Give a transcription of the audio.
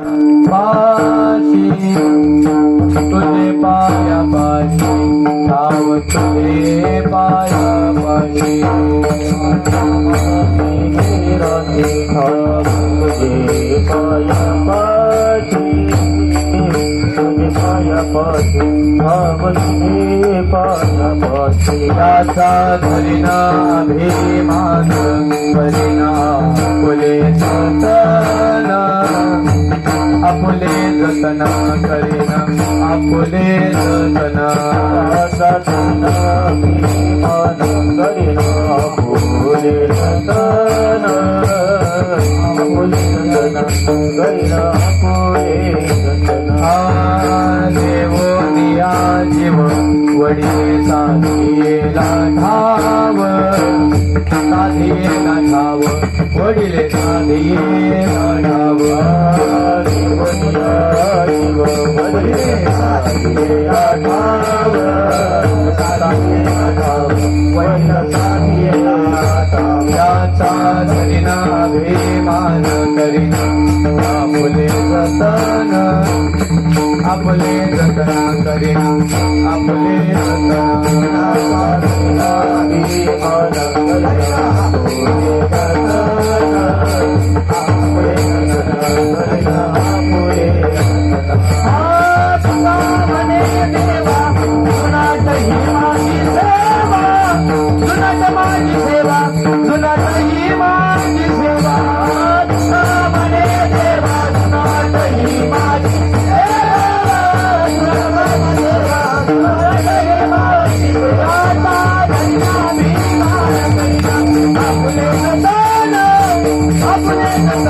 पाशी तुझे पाया पाशी ठाव तुझे पाया पाशी. राधे ठाव तुझे पाया पाशी तुझे पाया पाशी ठाव तुझे पाया पाशी. याचा धरिणा भीमान जतना करीना आपुले जतना सतना विमान करिना फुले सतना. फुले सतना करिना फुले सतना. देवोनिया जीव वडी साधीला धाव आपले धरिना भीमान आपले जतना करीना आपले जतना I'm